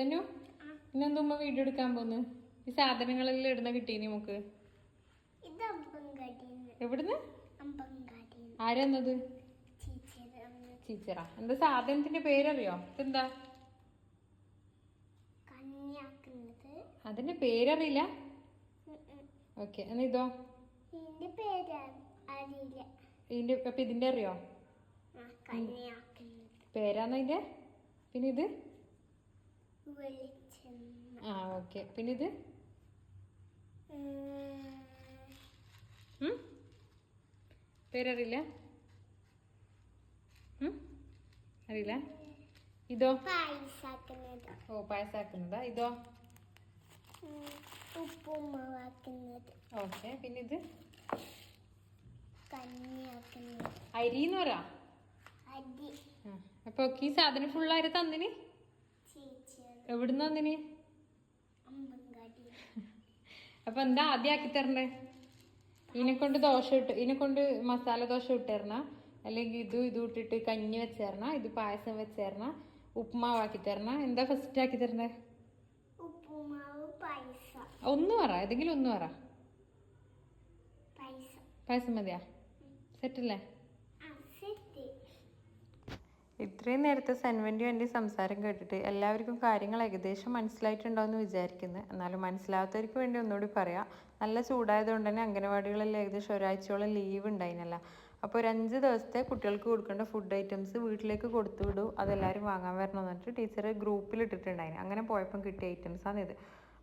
ധനു ഇന്നെന്താ ഉമ്മ വീഡിയോ എടുക്കാൻ പോന്ന്? ഈ സാധനങ്ങളെല്ലാം ഇടുന്ന കിട്ടീനി നമുക്ക് എവിടുന്ന്? ആരെന്നത് ടീച്ചറാ എന്താ സാധനത്തിന്റെ പേരറിയോ? ഇതെന്താ? അതിന്റെ പേരറിയില്ല? ഓക്കെ എന്നാ ഇതോ? ഇതിന്റെ അപ്പൊ ഇതിന്റെ അറിയോ? പേരാന്നതിന്റെ പിന്നെ ഇത്? ആ ഓക്കെ. പിന്നെ ഇത്? പേരറിയില്ല? അറിയില്ല? ഇതോ? ഓ പായസാക്കുന്നതാ. ഇതോ? ഓക്കെ. പിന്നെ ഇത് കഞ്ഞിയാക്കുന്നത്. അരി എന്ന് പറ. അരി. അപ്പൊ ഈ സാധനം ഫുള്ളായിട്ട് തന്നിന്? എവിടുന്ന് അമ്പങ്കാടി അപ്പൊ എന്താ ആദ്യം ആക്കി തരണ്ടേ ഇതിനെ കൊണ്ട് ദോശ ഇട്ട് ഇതിനെ കൊണ്ട് മസാല ദോശ ഇട്ടേരണ അല്ലെങ്കിൽ ഇത് ഇത് ഇട്ടിട്ട് കഞ്ഞി വെച്ചേരണ ഇത് പായസം വെച്ചേരണ ഉപ്പുമാവാക്കി തരണ? എന്താ ഫസ്റ്റ് ആക്കി തരണ്ടേ ഉപ്പുമാവ് ഒന്ന് പറ ഏതെങ്കിലും ഒന്ന് പറ. പായസം. മതിയാ? സെറ്റല്ലേ? ഇത്രയും നേരത്തെ സെൻവന്റെയും എന്റെ സംസാരം കേട്ടിട്ട് എല്ലാവർക്കും കാര്യങ്ങൾ ഏകദേശം മനസ്സിലായിട്ടുണ്ടാവുമെന്ന് വിചാരിക്കുന്നു. എന്നാലും മനസ്സിലാത്തവർക്ക് വേണ്ടി ഒന്നുകൂടി പറയാം. നല്ല ചൂടായതുകൊണ്ട് തന്നെ അംഗനവാടികളിൽ ഏകദേശം ഒരാഴ്ചയോളം ലീവ് ഉണ്ടായിരുന്നല്ല അപ്പോൾ ഒരു അഞ്ച് ദിവസത്തെ കുട്ടികൾക്ക് കൊടുക്കേണ്ട ഫുഡ് ഐറ്റംസ് വീട്ടിലേക്ക് കൊടുത്തു വിടൂ. അതെല്ലാവരും വാങ്ങാൻ വരണം എന്ന് പറഞ്ഞിട്ട് ടീച്ചർ ഗ്രൂപ്പിൽ ഇട്ടിട്ടുണ്ടായിരുന്നു അങ്ങനെ പോയപ്പം കിട്ടിയ ഐറ്റംസാണ് ഇത്.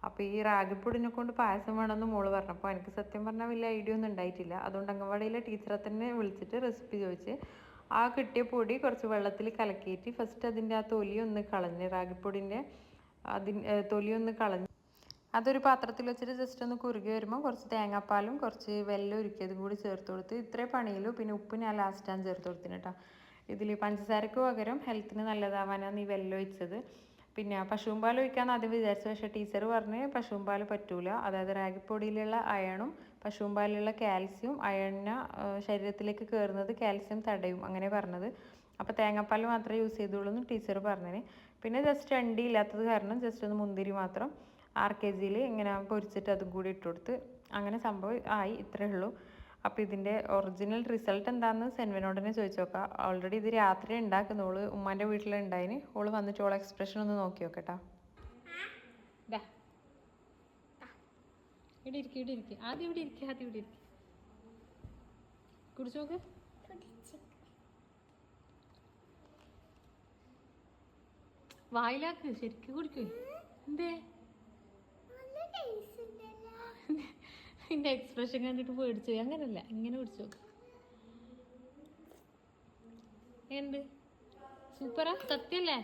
അപ്പോൾ ഈ റാഗിപ്പൊടിനെ കൊണ്ട് പായസം വേണമെന്ന് മോൾ പറഞ്ഞപ്പോൾ എനിക്ക് സത്യം പറഞ്ഞാൽ വലിയ ഐഡിയ ഒന്നും ഉണ്ടായിട്ടില്ല. അതുകൊണ്ട് അംഗൻവാടിയിലെ ടീച്ചറെ തന്നെ വിളിച്ചിട്ട് റെസിപ്പി ചോദിച്ച് ആ കിട്ടിയ പൊടി കുറച്ച് വെള്ളത്തിൽ കലക്കിയിട്ട് ഫസ്റ്റ് അതിന്റെ ആ തൊലി ഒന്ന് കളഞ്ഞ് റാഗിപ്പൊടിന്റെ അതിൻ തൊലി ഒന്ന് കളഞ്ഞ്. അതൊരു പാത്രത്തിൽ വെച്ചിട്ട് ജസ്റ്റ് ഒന്ന് കുറുകി വരുമ്പോൾ കുറച്ച് തേങ്ങാപ്പാലും കുറച്ച് വെല്ലം ഉരുക്കിയതും കൂടി ചേർത്ത് കൊടുത്ത് ഇത്രേ പണിയിലും പിന്നെ ഉപ്പ് ഞാൻ ലാസ്റ്റാണ് ചേർത്ത് കൊടുത്തിന് കേട്ടോ. ഇതിൽ പഞ്ചസാരക്ക് പകരം ഹെൽത്തിന് നല്ലതാവാനാണ് ഈ വെല്ലം ഒഴിച്ചത്. പിന്നെ പശുവും പാൽ ഒഴിക്കാന്ന് ആദ്യം വിചാരിച്ചു പക്ഷേ ടീച്ചർ പറഞ്ഞ് പശുവും പാൽ പറ്റൂല. അതായത് റാഗിപ്പൊടിയിലുള്ള അയണും പശുവും പാലിലുള്ള കാൽസ്യം അയണ ശരീരത്തിലേക്ക് കയറുന്നത് കാൽസ്യം തടയും അങ്ങനെ പറഞ്ഞത്. അപ്പോൾ തേങ്ങാപ്പാൽ മാത്രമേ യൂസ് ചെയ്തുള്ളൂ എന്ന് ടീച്ചർ പറഞ്ഞിന്. പിന്നെ ജസ്റ്റ് അണ്ടി ഇല്ലാത്തത് കാരണം ജസ്റ്റ് ഒന്ന് മുന്തിരി മാത്രം ആർ കെ ജിയിൽ ഇങ്ങനെ പൊരിച്ചിട്ട് അതും കൂടി ഇട്ട് അങ്ങനെ സംഭവം ആയി. ഇത്രയേ ഉള്ളൂ. അപ്പോൾ ഇതിന്റെ ഒറിജിനൽ റിസൾട്ട് എന്താണെന്ന് സെൻവനോട് തന്നെ ചോദിച്ചു നോക്കാം. ഓൾറെഡി ഇത് രാത്രി ഉണ്ടാക്കുന്നോൾ ഉമ്മാന്റെ വീട്ടിലുണ്ടായിന്. ഓൾ വന്നിട്ട് ഓളെ എക്സ്പ്രഷൻ ഒന്ന് നോക്കി നോക്കട്ടാ. ഇവിടെ ഇരിക്കും ഇവിടെ ഇരിക്കും. ആദ്യം ഇവിടെ ഇരിക്കും ആദ്യം ഇവിടെ ഇരിക്കും. കുടിച്ചു നോക്ക്. വായിലാക്ക്. ശരിക്കും കുടിക്കൂ. എന്തേ? നിന്റെ എക്സ്പ്രഷൻ കണ്ടിട്ട് പേടിച്ചു അങ്ങനല്ല. ഇങ്ങനെ പിടിച്ചു എന്ത്? സൂപ്പറാ? സത്യല്ലേ?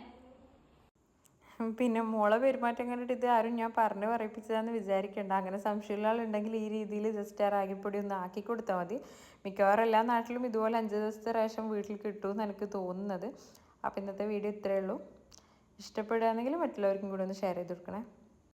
പിന്നെ മോളെ പെരുമാറ്റം കണ്ടിട്ട് ഇത് ആരും ഞാൻ പറഞ്ഞു പറയിപ്പിച്ചതാന്ന് വിചാരിക്കണ്ട. അങ്ങനെ സംശയമുള്ള ആളുണ്ടെങ്കിൽ ഈ രീതിയിൽ ജസ്റ്റ് ആ റാഗിപ്പൊടി ഒന്ന് ആക്കി കൊടുത്താൽ മതി. മിക്കവാറും എല്ലാ നാട്ടിലും ഇതുപോലെ അഞ്ച് ദിവസത്തെ റേഷൻ വീട്ടിൽ കിട്ടുമെന്ന് എനിക്ക് തോന്നുന്നത്. അപ്പോൾ ഇന്നത്തെ വീഡിയോ ഇത്രയേ ഉള്ളൂ. ഇഷ്ടപ്പെടുകയാണെങ്കിൽ മറ്റുള്ളവർക്കും കൂടി ഒന്ന് ഷെയർ ചെയ്ത് കൊടുക്കണേ.